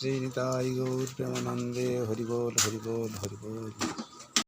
শ্রী নিতাই গৌর প্রেমানন্দে হরিবোল হরিবোল হরিবোল।